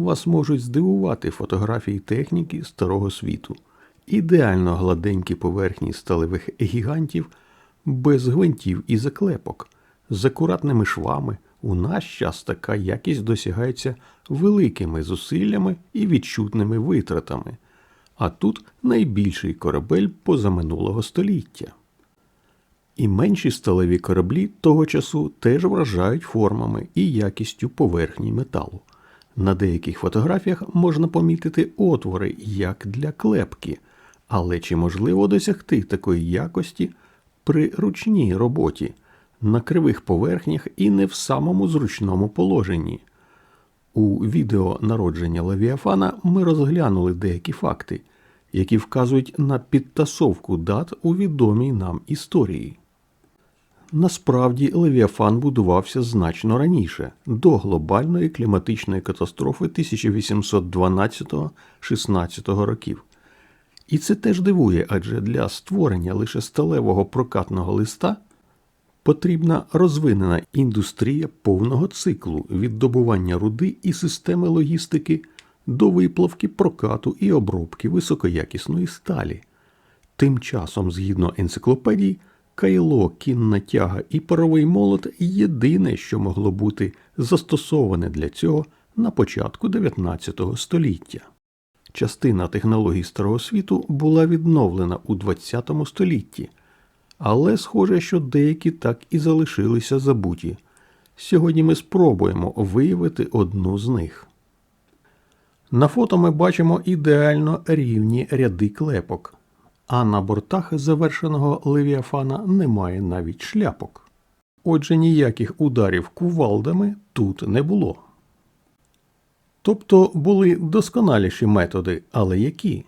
вас можуть здивувати фотографії техніки старого світу. Ідеально гладенькі поверхні сталевих гігантів без гвинтів і заклепок, з акуратними швами. У наш час така якість досягається великими зусиллями і відчутними витратами. А тут найбільший корабель позаминулого століття. І менші сталеві кораблі того часу теж вражають формами і якістю поверхні металу. На деяких фотографіях можна помітити отвори, як для клепки, але чи можливо досягти такої якості при ручній роботі, на кривих поверхнях і не в самому зручному положенні? У відео народження Левіафана ми розглянули деякі факти, які вказують на підтасовку дат у відомій нам історії. Насправді Левіафан будувався значно раніше, до глобальної кліматичної катастрофи 1812-16 років. І це теж дивує, адже для створення лише сталевого прокатного листа потрібна розвинена індустрія повного циклу від добування руди і системи логістики до виплавки прокату і обробки високоякісної сталі. Тим часом, згідно енциклопедій, кайло, кінна тяга і паровий молот єдине, що могло бути застосоване для цього на початку 19 століття. Частина технологій старого світу була відновлена у 20 столітті, але схоже, що деякі так і залишилися забуті. Сьогодні ми спробуємо виявити одну з них. На фото ми бачимо ідеально рівні ряди клепок, а на бортах завершеного левіафана немає навіть шляпок. Отже, ніяких ударів кувалдами тут не було. Тобто були досконаліші методи, але які?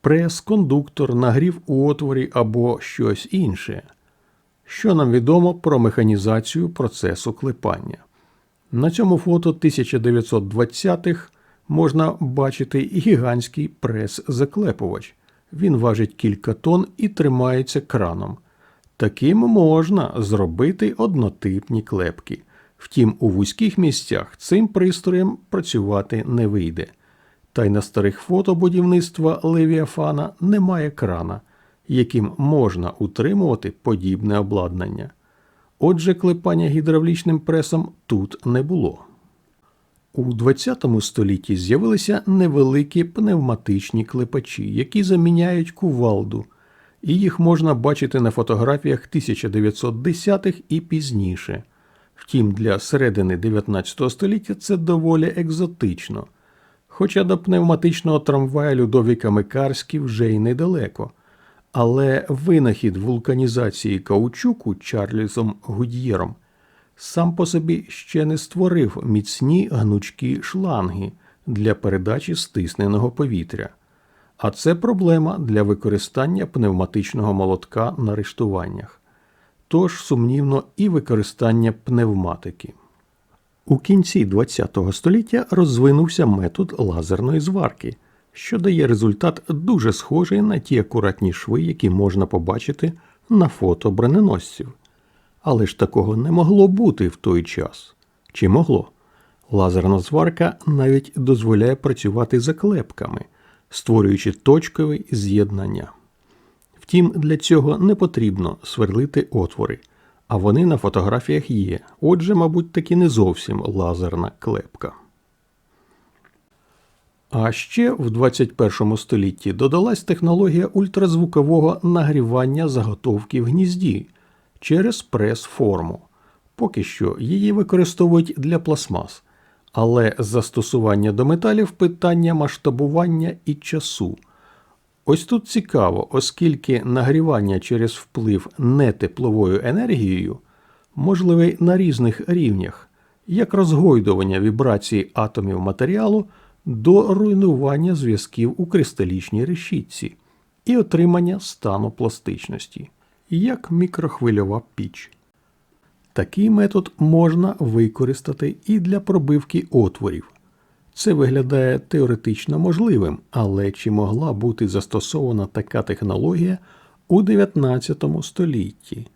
Прес, кондуктор, нагрів у отворі або щось інше. Що нам відомо про механізацію процесу клепання? На цьому фото 1920-х можна бачити гігантський прес-заклепувач. Він важить кілька тонн і тримається краном. Таким можна зробити однотипні клепки. Втім, у вузьких місцях цим пристроєм працювати не вийде. Та й на старих фото будівництва Левіафана немає крана, яким можна утримувати подібне обладнання. Отже, клепання гідравлічним пресом тут не було. У ХХ столітті з'явилися невеликі пневматичні клепачі, які заміняють кувалду, і їх можна бачити на фотографіях 1910-х і пізніше. Втім, для середини 19 століття це доволі екзотично. Хоча до пневматичного трамвая Людовіка Микарські вже й недалеко. Але винахід вулканізації каучуку Чарльзом Гудьєром сам по собі ще не створив міцні гнучкі шланги для передачі стисненого повітря. А це проблема для використання пневматичного молотка на рештуваннях. Тож сумнівно і використання пневматики. У кінці ХХ століття розвинувся метод лазерної зварки, що дає результат дуже схожий на ті акуратні шви, які можна побачити на фото броненосців. Але ж такого не могло бути в той час. Чи могло? Лазерна зварка навіть дозволяє працювати заклепками, створюючи точкові з'єднання. Втім, для цього не потрібно сверлити отвори, а вони на фотографіях є. Отже, мабуть, таки не зовсім лазерна клепка. А ще в 21 столітті додалась технологія ультразвукового нагрівання заготовки в гнізді через прес-форму. Поки що її використовують для пластмас, але застосування до металів питання масштабування і часу. Ось тут цікаво, оскільки нагрівання через вплив нетепловою енергією можливе на різних рівнях, як розгойдування вібрації атомів матеріалу до руйнування зв'язків у кристалічній решітці і отримання стану пластичності, як мікрохвильова піч. Такий метод можна використати і для пробивки отворів. Це виглядає теоретично можливим, але чи могла бути застосована така технологія у 19 столітті?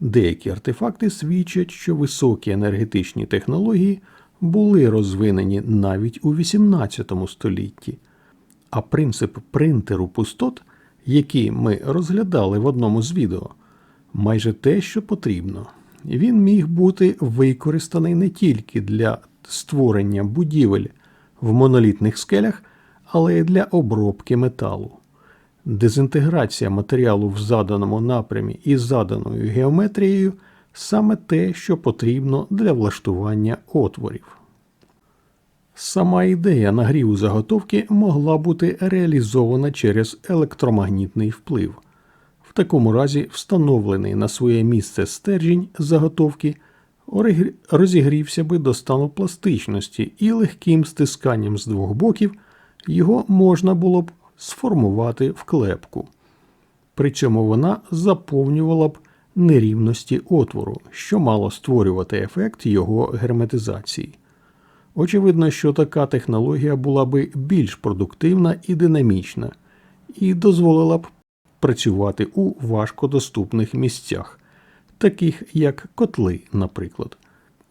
Деякі артефакти свідчать, що високі енергетичні технології були розвинені навіть у XVIII столітті, а принцип принтеру пустот, який ми розглядали в одному з відео, майже те, що потрібно. Він міг бути використаний не тільки для створення будівель в монолітних скелях, але й для обробки металу. Дезінтеграція матеріалу в заданому напрямі і заданою геометрією саме те, що потрібно для влаштування отворів. Сама ідея нагріву заготовки могла бути реалізована через електромагнітний вплив. В такому разі встановлений на своє місце стержінь заготовки розігрівся би до стану пластичності і легким стисканням з двох боків його можна було б сформувати в клепку. При цьому вона заповнювала б нерівності отвору, що мало створювати ефект його герметизації. Очевидно, що така технологія була би більш продуктивна і динамічна, і дозволила б працювати у важкодоступних місцях, таких як котли, наприклад.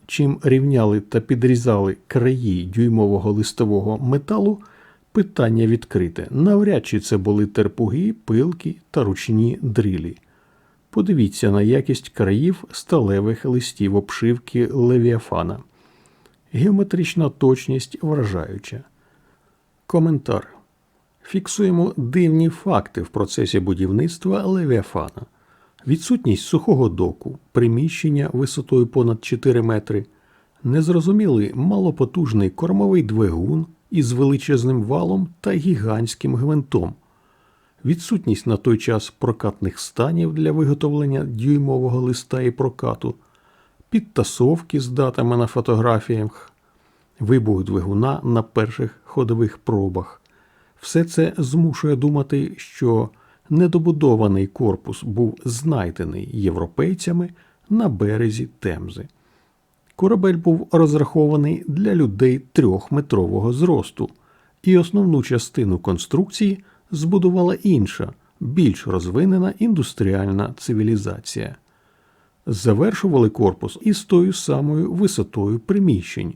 Чим рівняли та підрізали краї дюймового листового металу, питання відкрите. Навряд чи це були терпуги, пилки та ручні дрилі. Подивіться на якість країв сталевих листів обшивки левіафана. Геометрична точність вражаюча. Коментар. Фіксуємо дивні факти в процесі будівництва левіафана. Відсутність сухого доку, приміщення висотою понад 4 метри, незрозумілий малопотужний кормовий двигун із величезним валом та гігантським гвинтом, відсутність на той час прокатних станів для виготовлення дюймового листа і прокату, підтасовки з датами на фотографіях, вибух двигуна на перших ходових пробах. Все це змушує думати, що недобудований корпус був знайдений європейцями на березі Темзи. Корабель був розрахований для людей трьохметрового зросту, і основну частину конструкції збудувала інша, більш розвинена індустріальна цивілізація. Завершували корпус із тою самою висотою приміщень,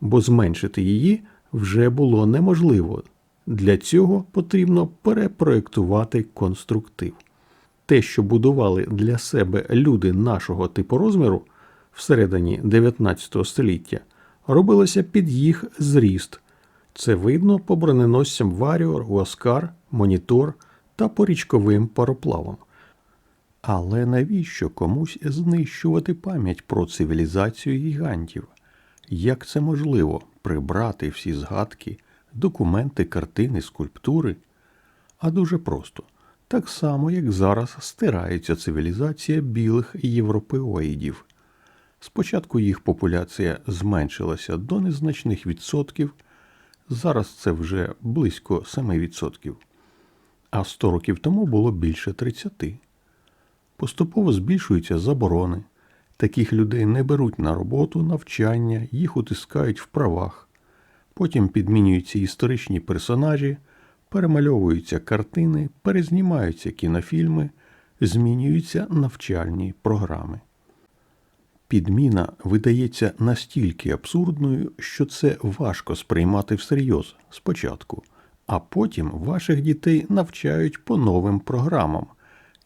бо зменшити її вже було неможливо. Для цього потрібно перепроєктувати конструктив. Те, що будували для себе люди нашого типу розміру всередині 19 століття, робилося під їх зріст. Це видно по броненосцям Варіор, Уаскар, Монітор та по річковим пароплавам. Але навіщо комусь знищувати пам'ять про цивілізацію гігантів? Як це можливо прибрати всі згадки, документи, картини, скульптури? А дуже просто. Так само, як зараз стирається цивілізація білих європеоїдів. Спочатку їх популяція зменшилася до незначних відсотків, зараз це вже близько 7%, а 100 років тому було більше 30%. Поступово збільшуються заборони. Таких людей не беруть на роботу, навчання, їх утискають в правах. Потім підмінюються історичні персонажі, перемальовуються картини, перезнімаються кінофільми, змінюються навчальні програми. Підміна видається настільки абсурдною, що це важко сприймати всерйоз спочатку, а потім ваших дітей навчають по новим програмам,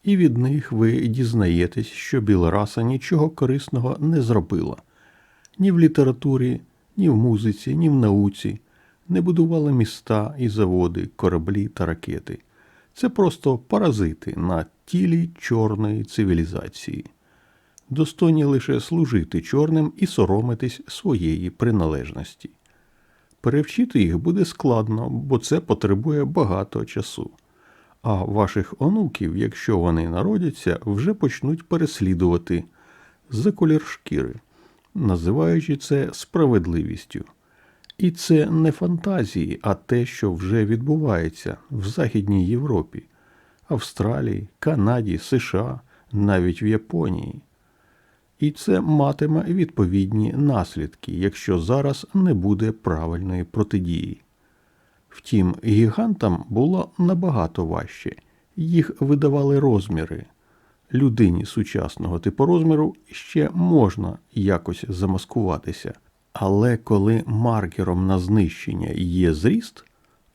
і від них ви дізнаєтесь, що білораса нічого корисного не зробила ні в літературі, ні в музиці, ні в науці, не будували міста і заводи, кораблі та ракети. Це просто паразити на тілі чорної цивілізації. Достойні лише служити чорним і соромитись своєї приналежності. Перевчити їх буде складно, бо це потребує багато часу. А ваших онуків, якщо вони народяться, вже почнуть переслідувати за колір шкіри, називаючи це справедливістю. І це не фантазії, а те, що вже відбувається в Західній Європі, Австралії, Канаді, США, навіть в Японії. І це матиме відповідні наслідки, якщо зараз не буде правильної протидії. Втім, гігантам було набагато важче, їх видавали розміри. Людині сучасного типу розміру ще можна якось замаскуватися, Але коли маркером на знищення є зріст,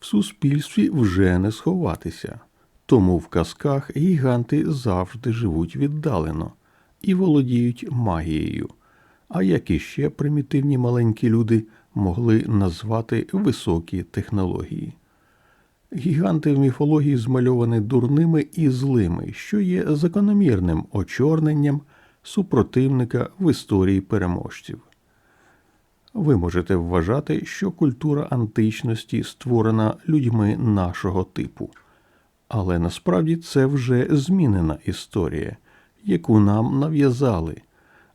в суспільстві вже не сховатися. Тому в казках гіганти завжди живуть віддалено і володіють магією. А як іще примітивні маленькі люди могли назвати високі технології. Гіганти в міфології змальовані дурними і злими, що є закономірним очорненням супротивника в історії переможців. Ви можете вважати, що культура античності створена людьми нашого типу, але насправді це вже змінена історія, яку нам нав'язали,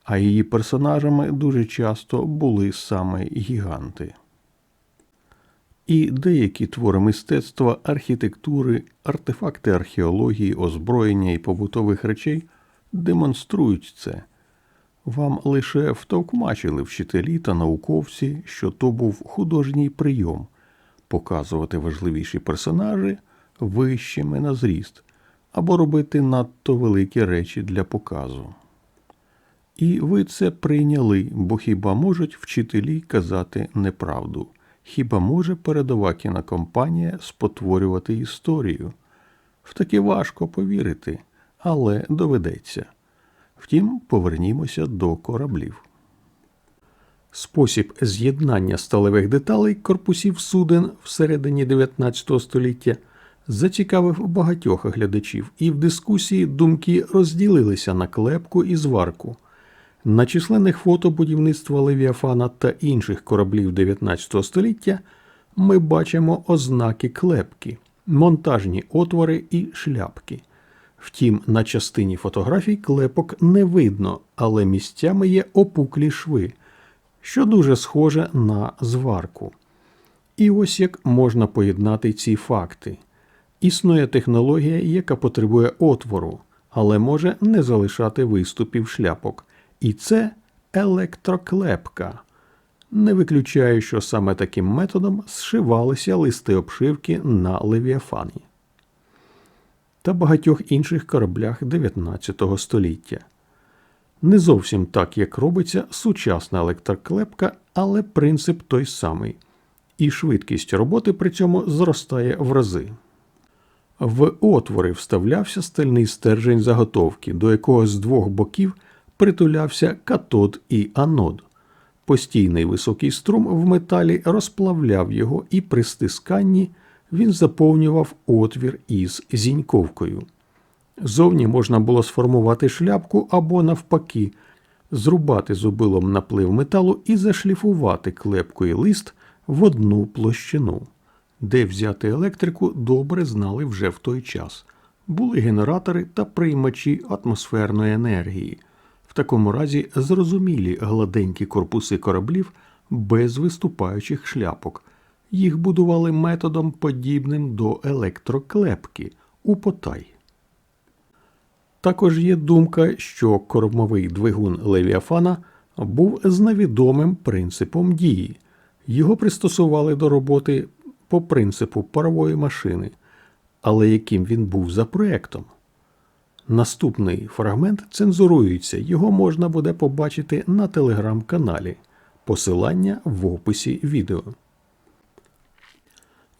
а її персонажами дуже часто були саме гіганти. І деякі твори мистецтва, архітектури, артефакти археології, озброєння і побутових речей демонструють це. Вам лише втовкмачили вчителі та науковці, що то був художній прийом показувати важливіші персонажі вищими на зріст або робити надто великі речі для показу. І ви це прийняли, бо хіба можуть вчителі казати неправду? Хіба може передова кінокомпанія спотворювати історію? В таке важко повірити, але доведеться. Втім, повернімося до кораблів. Спосіб з'єднання сталевих деталей корпусів суден всередині 19 століття зацікавив багатьох глядачів, і в дискусії думки розділилися на клепку і зварку. На численних фото будівництва Левіафана та інших кораблів 19 століття ми бачимо ознаки клепки, монтажні отвори і шляпки. Втім, на частині фотографій клепок не видно, але місцями є опуклі шви, що дуже схоже на зварку. І ось як можна поєднати ці факти. Існує технологія, яка потребує отвору, але може не залишати виступів шляпок. І це електроклепка. Не виключаю, що саме таким методом зшивалися листи обшивки на Левіафані та багатьох інших кораблях 19 століття. Не зовсім так, як робиться сучасна електроклепка, але принцип той самий, і швидкість роботи при цьому зростає в рази. В отвори вставлявся стальний стержень заготовки, до якого з двох боків притулявся катод і анод. Постійний високий струм в металі розплавляв його, і при стисканні він заповнював отвір із зіньковкою. Зовні можна було сформувати шляпку або, навпаки, зрубати зубилом наплив металу і зашліфувати клепкою лист в одну площину. Де взяти електрику, добре знали вже в той час. Були генератори та приймачі атмосферної енергії. В такому разі зрозумілі гладенькі корпуси кораблів без виступаючих шляпок. Їх будували методом, подібним до електроклепки у потай. Також є думка, що кормовий двигун Левіафана був з невідомим принципом дії. Його пристосували до роботи по принципу парової машини, але яким він був за проектом. Наступний фрагмент цензурується, його можна буде побачити на телеграм-каналі. Посилання в описі відео.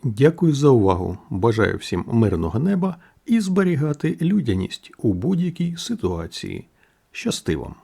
Дякую за увагу. Бажаю всім мирного неба і зберігати людяність у будь-якій ситуації. Щасти вам!